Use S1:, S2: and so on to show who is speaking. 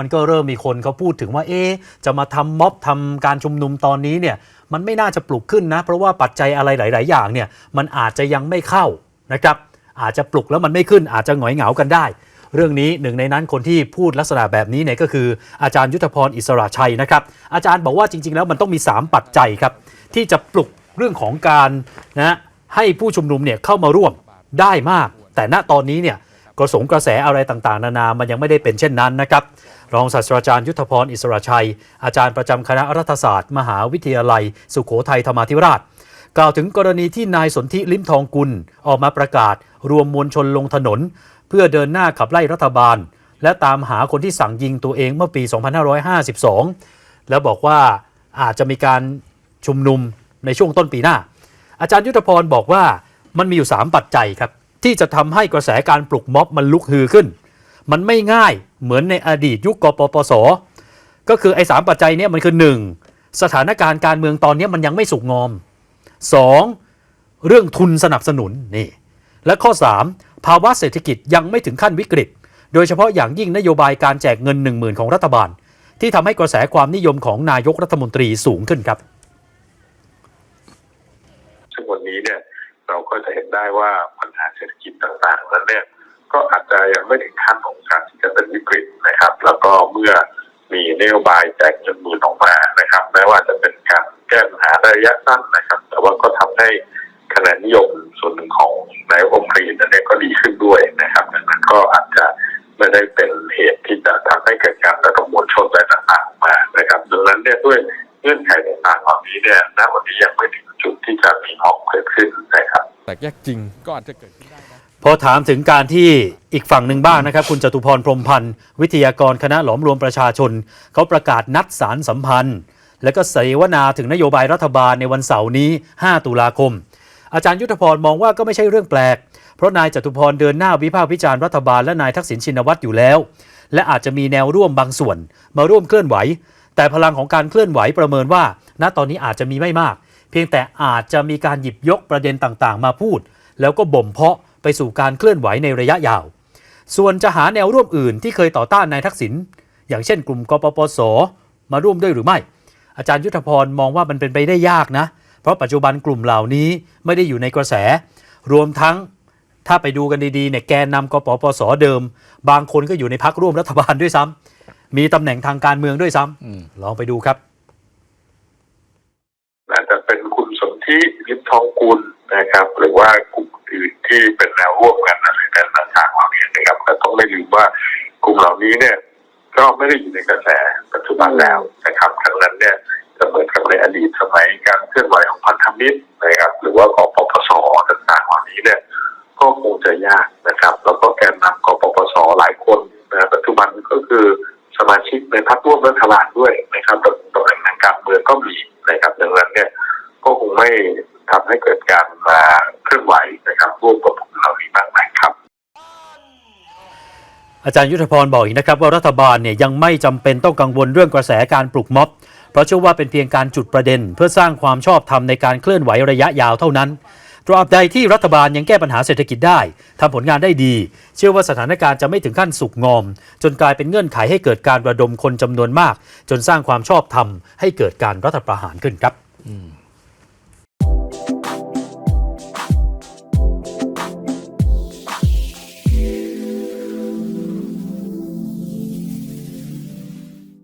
S1: มันก็เริ่มมีคนเขาพูดถึงว่าเอ๊ะจะมาทำม็อบทำการชุมนุมตอนนี้เนี่ยมันไม่น่าจะปลุกขึ้นนะ เพราะว่าปัจจัยอะไรหลาย ๆ อย่างเนี่ยมันอาจจะยังไม่เข้านะครับอาจจะปลุกแล้วมันไม่ขึ้นอาจจะหงอยเหงากันได้ เรื่องนี้หนึ่งในนั้นคนที่พูดลักษณะแบบนี้เนี่ยก็คืออาจารย์ยุทธพรอิสระชัยนะครับอาจารย์บอกว่าจริง ๆ แล้วมันต้องมี 3 ปัจจัยครับที่จะปลุกเรื่องของการนะให้ผู้ชุมนุมเนี่ยเข้ามาร่วมได้มาก แต่ณตอนนี้เนี่ย กระสงกระแสอะไรต่างๆ นานา มันยังไม่ได้เป็นเช่นนั้นนะครับ รองศาสตราจารย์ยุทธพรอิสระชัย อาจารย์ประจำคณะรัฐศาสตร์ มหาวิทยาลัย สุโขทัยธรรมาธิราช กล่าวถึงกรณีที่นายสนธิลิ้มทองกุลออกมาประกาศ รวมมวลชนลงถนน เพื่อเดินหน้าขับไล่รัฐบาล และตามหาคนที่สั่งยิงตัวเองเมื่อปี 2552 แล้วบอกว่าอาจจะมีการชุมนุมในช่วงต้นปีหน้า อาจารย์ยุทธพรบอกว่ามันมีอยู่ 3 ปัจจัยครับ ที่จะทำให้กระแสการปลุกม็อบมันลุกฮือขึ้น มันไม่ง่ายเหมือนในอดีตยุคกปปส ก็คือไอ้สามปัจจัยเนี้มันคือ 1. สถานการณ์การเมืองตอนนี้มันยังไม่สุกงอม 2. เรื่องทุนสนับสนุนนี่และข้อ 3 ภาวะเศรษฐกิจยังไม่ถึงขั้นวิกฤต โดยเฉพาะอย่างยิ่งนโยบายการแจกเงิน 1 0,000 ของรัฐบาล ที่ทำให้กระแสความนิยมของนายกรัฐมนตรีสูงขึ้นครับ
S2: ซึ่งวันนี้เนี่ยเราก็จะเห็นได้ว่า ต่างๆนั้นเนี่ยก็อาจจะยังไม่ถึงขั้นของการที่จะเป็นวิกฤตนะครับ แล้วก็เมื่อมีนโยบายแจกเงินหมื่นออกมานะครับแม้ว่าจะเป็นการแก้ปัญหาระยะสั้นนะครับ แต่ว่าก็ทำให้คะแนนนิยมส่วนหนึ่งของนายกรัฐมนตรีนั้นเนี่ยก็ดีขึ้นด้วยนะครับดังนั้นก็อาจจะไม่ได้เป็นเหตุที่จะทำให้เกิดการระดมมวลชนอะไรต่างๆออกมานะครับดังนั้นเนี่ยด้วยเงื่อนไขต่างๆเหล่านี้เนี่ยณวันนี้ยังไม่ถึงจุดที่จะมีม็อบเกิดขึ้นนะครับ
S3: แต่แยกจริงก็อาจจะเกิดขึ้นได้
S1: พอถามถึงการที่อีกฝั่งหนึ่งบ้างนะครับ คุณจตุพรพรมพันธ์ วิทยากรคณะหลอมรวมประชาชน เขาประกาศนัดสารสัมพันธ์ และก็เสวนาถึงนโยบายรัฐบาลในวันเสาร์นี้ 5 ตุลาคม อาจารย์ยุทธพรมองว่าก็ไม่ใช่เรื่องแปลก เพราะนายจตุพรเดินหน้าวิพากษ์วิจารณ์รัฐบาลและนายทักษิณชินวัตรอยู่แล้ว และอาจจะมีแนวร่วมบางส่วน มาร่วมเคลื่อนไหว แต่พลังของการเคลื่อนไหวประเมินว่า ณตอนนี้อาจจะมีไม่มาก เพียงแต่อาจจะมีการหยิบยกประเด็นต่างๆ มาพูด แล้วก็บ่มเพาะ ไปสู่การเคลื่อนไหวในระยะยาว ส่วนจะหาแนวร่วมอื่นที่เคยต่อต้านนายทักษิณอย่างเช่นกลุ่มกปปส มาร่วมด้วยหรือไม่ อาจารย์ยุทธพรมองว่ามันเป็นไปได้ยากนะ เพราะปัจจุบันกลุ่มเหล่านี้ไม่ได้อยู่ในกระแส รวมทั้งถ้าไปดูกันดีๆเนี่ยแกนนำกปปสเดิม บางคนก็อยู่ในพักร่วมรัฐบาลด้วยซ้ำมีตำแหน่งทางการเมืองด้วยซ้ำ
S3: อืม
S1: ลองไปดูครับ
S2: อาจจะเป็นคุณสนธิลิมทองกุลนะครับ หรือว่ากลุ่ม ที่เป็นแนวร่วมกันอะไรต่างๆเหล่านี้นะครับแต่ต้องไม่ลืมว่ากลุ่มเหล่านี้เนี่ย ก็ไม่ได้อยู่ในกระแสปัจจุบันแล้วนะครับทั้งนั้นเนี่ยจะเหมือนกับในอดีตสมัยการเคลื่อนไหวของพันธมิตรนะครับหรือว่ากปปสต่างๆเหล่านี้เนี่ยก็คงจะยากนะครับ แล้วก็แกนนำกปปสหลายคนนะปัจจุบันก็คือสมาชิกในพรรคร่วมรัฐบาลด้วยนะครับ ร่วมกับกลุ่มเหล่านี้มากนักครับ
S1: อาจารย์ยุทธพรบอกอีกนะครับว่ารัฐบาลเนี่ยยังไม่จำเป็นต้องกังวลเรื่องกระแสการปลุกม็อบ เพราะเชื่อว่าเป็นเพียงการจุดประเด็น เพื่อสร้างความชอบธรรมในการเคลื่อนไหวระยะยาวเท่านั้นตราบใดที่รัฐบาลยังแก้ปัญหาเศรษฐกิจได้ทำผลงานได้ดี เชื่อว่าสถานการณ์จะไม่ถึงขั้นสุกงอม จนกลายเป็นเงื่อนไขให้เกิดการระดมคนจำนวนมาก จนสร้างความชอบธรรมให้เกิดการรัฐประหารขึ้นครับ
S3: อื